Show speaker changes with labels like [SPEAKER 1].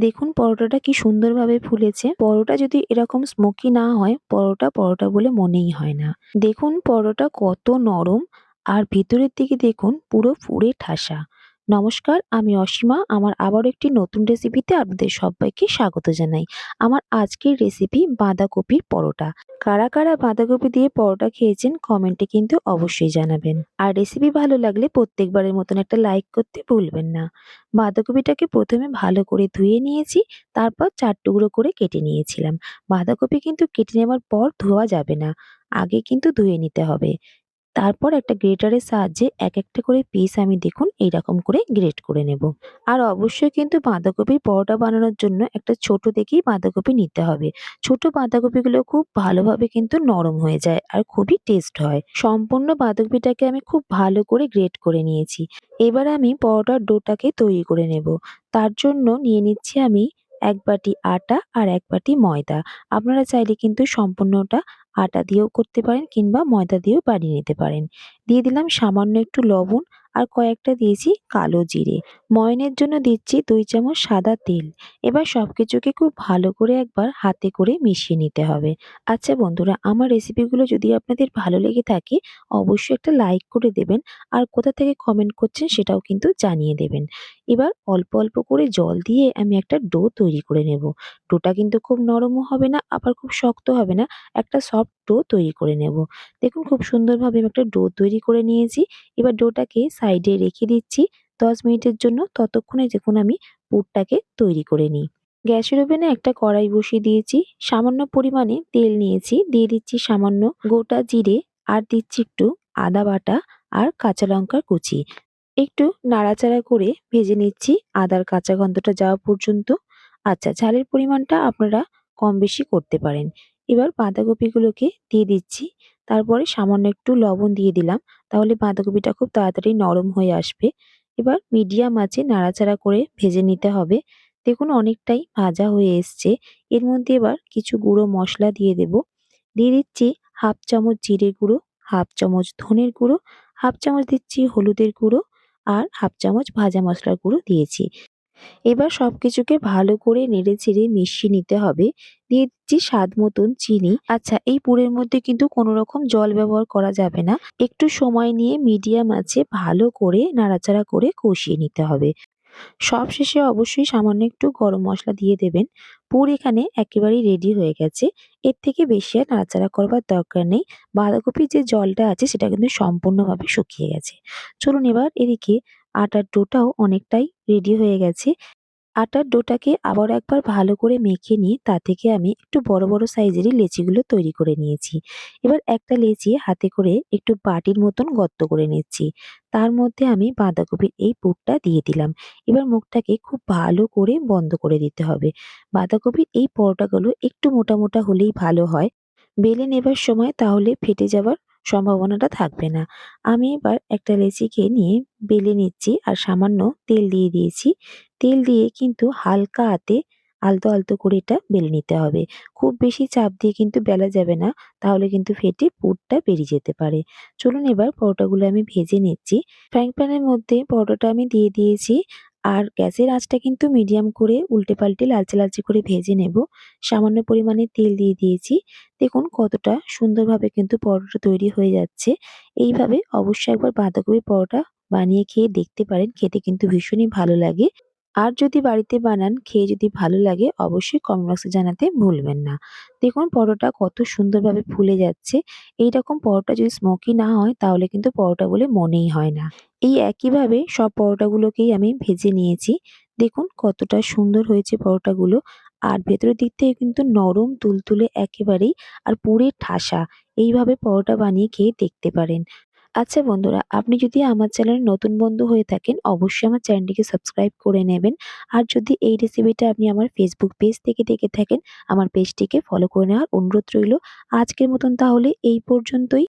[SPEAKER 1] দেখুন পরোটাটা কি সুন্দরভাবে ফুলেছে। পরোটা যদি এরকম স্মোকি না হয়, পরোটা পরোটা বলে মনেই হয় না। দেখুন পরোটা কত নরম, আর ভিতরের দিকে দেখুন পুরো ফুড়ে ঠাসা। নমস্কার, আমি অসীমা। আমার আবার একটি নতুন রেসিপিতে আপনাদের সবাইকে স্বাগত জানাই। আমার আজকের রেসিপি বাঁধাকপির পরোটা। কারা কারা বাঁধাকপি দিয়ে পরোটা খেয়েছেন কমেন্টে কিন্তু অবশ্যই জানাবেন। আর রেসিপি ভালো লাগলে প্রত্যেকবারের মতন একটা লাইক করতে ভুলবেন না। বাঁধাকপিটাকে প্রথমে ভালো করে ধুয়ে নিয়েছি, তারপর চার টুকরো করে কেটে নিয়েছিলাম। বাঁধাকপি কিন্তু কেটে নেওয়ার পর ধোয়া যাবে না, আগে কিন্তু ধুয়ে নিতে হবে। তারপর একটা গ্রেটারের সাহায্যে এক একটা করে পিস আমি দেখুন এইরকম করে গ্রেট করে নেব। আর অবশ্যই কিন্তু বাঁধাকপির পরোটা বানানোর জন্য একটা ছোট দেখেই বাঁধাকপি নিতে হবে। ছোট বাঁধাকপিগুলো খুব ভালোভাবে কিন্তু নরম হয়ে যায় আর খুবই টেস্ট হয়। সম্পূর্ণ বাঁধাকপিটাকে আমি খুব ভালো করে গ্রেট করে নিয়েছি। এবার আমি পরোটার ডোটাকে তৈরি করে নেব। তার জন্য নিয়ে নিচ্ছি আমি এক বাটি আটা আর এক বাটি ময়দা। আপনারা চাইলে কিন্তু সম্পূর্ণটা আটা দিয়েও করতে পারেন কিংবা ময়দা দিয়েও বানিয়ে নিতে পারেন। দিয়ে দিলাম সামান্য একটু লবণ আর কয়েকটা দিয়েছি কালো জিরে। ময়নের জন্য দিচ্ছি দুই চামচ সাদা তেল। এবার সব কিছুকে খুব ভালো করে একবার হাতে করে মিশিয়ে নিতে হবে। আচ্ছা বন্ধুরা, আমার রেসিপিগুলো যদি আপনাদের ভালো লেগে থাকে, অবশ্যই একটা লাইক করে দেবেন আর কোথা থেকে কমেন্ট করছেন সেটাও কিন্তু জানিয়ে দেবেন। এবার অল্প অল্প করে জল দিয়ে আমি একটা ডো তৈরি করে নেব। ডোটা কিন্তু খুব নরমও হবে না, আবার খুব শক্ত হবে না। একটা সফট ডো তৈরি করে নেব। দেখুন খুব সুন্দরভাবে আমি একটা ডো তৈরি করে নিয়েছি। এবার ডোটাকে সাইডে রেখে দিচ্ছি। দশ মিনিটের জন্য ততক্ষণে দেখুন আমি পুরটাকে তৈরি করে নিই। গ্যাসের ওভেনে একটা কড়াই বসিয়ে দিয়েছি। সামান্য পরিমাণে তেল নিয়েছি। দিয়ে দিচ্ছি সামান্য গোটা জিরে আর দিচ্ছি একটু আদা বাটা আর কাঁচা লঙ্কার কুচি। একটু নাড়াচাড়া করে ভেজে নিচ্ছি আদার কাঁচা গন্ধটা যাওয়া পর্যন্ত। আচ্ছা ঝালের পরিমাণটা আপনারা কম বেশি করতে পারেন। এবার বাঁধাকপিগুলোকে দিয়ে দিচ্ছি। তারপরে সামান্য একটু লবণ দিয়ে দিলাম, তাহলে বাঁধাকপিটা খুব তাড়াতাড়ি নরম হয়ে আসবে। এবার মিডিয়াম আঁচে নাড়াচাড়া করে ভেজে নিতে হবে। দেখুন অনেকটাই ভাজা হয়ে এসছে। এর মধ্যে এবার কিছু গুঁড়ো মশলা দিয়ে দেব। দিয়ে দিচ্ছি হাফ চামচ জিরে গুঁড়ো, হাফ চামচ ধনের গুঁড়ো, হাফ চামচ দিচ্ছি হলুদের গুঁড়ো আর হাফ চামচ ভাজা মশলার গুঁড়ো দিয়েছি। এবার সব কিছুকে ভালো করে নেড়ে চেড়ে মিশিয়ে নিতে হবে। দিয়ে দিচ্ছি স্বাদ মতন চিনি। আচ্ছা এই পুরের মধ্যে কিন্তু কোনো রকম জল ব্যবহার করা যাবে না। একটু সময় নিয়ে মিডিয়াম আছে ভালো করে নাড়াচাড়া করে কষিয়ে নিতে হবে। সব শেষে অবশ্যই সামান্য একটু গরম মশলা দিয়ে দেবেন। পুর এখানে একেবারেই রেডি হয়ে গেছে। এর থেকে বেশি আর নাড়াচাড়া করবার দরকার নেই। বাঁধাকপির যে জলটা আছে সেটা কিন্তু সম্পূর্ণভাবে শুকিয়ে গেছে। চলুন এবার এদিকে আটার ডোটাও অনেকটাই রেডি হয়ে গেছে। আটার ডোটাকে আবার একবার ভালো করে মেখে নিয়ে তা থেকে আমি একটু বড় বড় সাইজেরই লেচিগুলো তৈরি করে নিয়েছি। এবার একটা লেচি হাতে করে একটু বাটির মতন গর্ত করে নিচ্ছি। তার মধ্যে আমি বাঁধাকপির এই পুরটা দিয়ে দিলাম। এবার মুখটাকে খুব ভালো করে বন্ধ করে দিতে হবে। বাঁধাকপির এই পরোটাগুলো একটু মোটা মোটা হলেই ভালো হয়। বেলে নেবার সময় তাহলে ফেটে যাবার সম্ভাবনাটা থাকবে না। আমি এবার একটা লেচিকে নিয়ে বেলে নিচ্ছি আর সামান্য তেল দিয়ে দিয়েছি। তেল দিয়ে কিন্তু হালকা হাতে আলতো আলতো করে এটা বেলে নিতে হবে। খুব বেশি চাপ দিয়ে কিন্তু বেলা যাবে না, তাহলে কিন্তু ফেটে পুরটা বেরিয়ে যেতে পারে। চলুন এবার পরোটাগুলো আমি ভেজে নিচ্ছি। ফ্রাইং প্যানের মধ্যে পরোটাটা আমি দিয়ে দিয়েছি। আর গ্যাসের আঁচটা কিন্তু মিডিয়াম করে উল্টে পাল্টে লালচে লালচে করে ভেজে নেব। সামান্য পরিমাণে তেল দিয়ে দিয়েছি। দেখুন কতটা সুন্দরভাবে কিন্তু পরোটা তৈরি হয়ে যাচ্ছে। এইভাবে অবশ্যই একবার বাঁধাকপির পরোটা বানিয়ে খেয়ে দেখতে পারেন। খেতে কিন্তু ভীষণই ভালো লাগে। আর যদি বাড়িতে বানান, খেয়ে যদি ভালো লাগে, অবশ্যই কমেন্ট বক্সে জানাতে ভুলবেন না। দেখুন পরোটা কত সুন্দরভাবে ফুলে যাচ্ছে। এই রকম পরোটা যদি স্মোকি না হয়, তাহলে কিন্তু পরোটা বলে মনেই হয় না। এই একইভাবে সব পরোটাগুলোকেই আমি ভেজে নিয়েছি। দেখুন কতটা সুন্দর হয়েছে পরোটাগুলো। আর ভেতরের দিক থেকে কিন্তু নরম, তুলতুলে একেবারেই আর পুরে ঠাসা। এইভাবে পরোটা বানিয়ে খেয়ে দেখতে পারেন। আচ্ছা বন্ধুরা, আপনি যদি আমার চ্যানেলে নতুন বন্ধু হয়ে থাকেন, অবশ্যই আমার চ্যানেলটিকে সাবস্ক্রাইব করে নেবেন। আর যদি এই রেসিপিটা আপনি আমার ফেসবুক পেজ থেকে দেখে থাকেন, আমার পেজটিকে ফলো করে নেওয়ার অনুরোধ রইল। আজকের মতন তাহলে এই পর্যন্তই।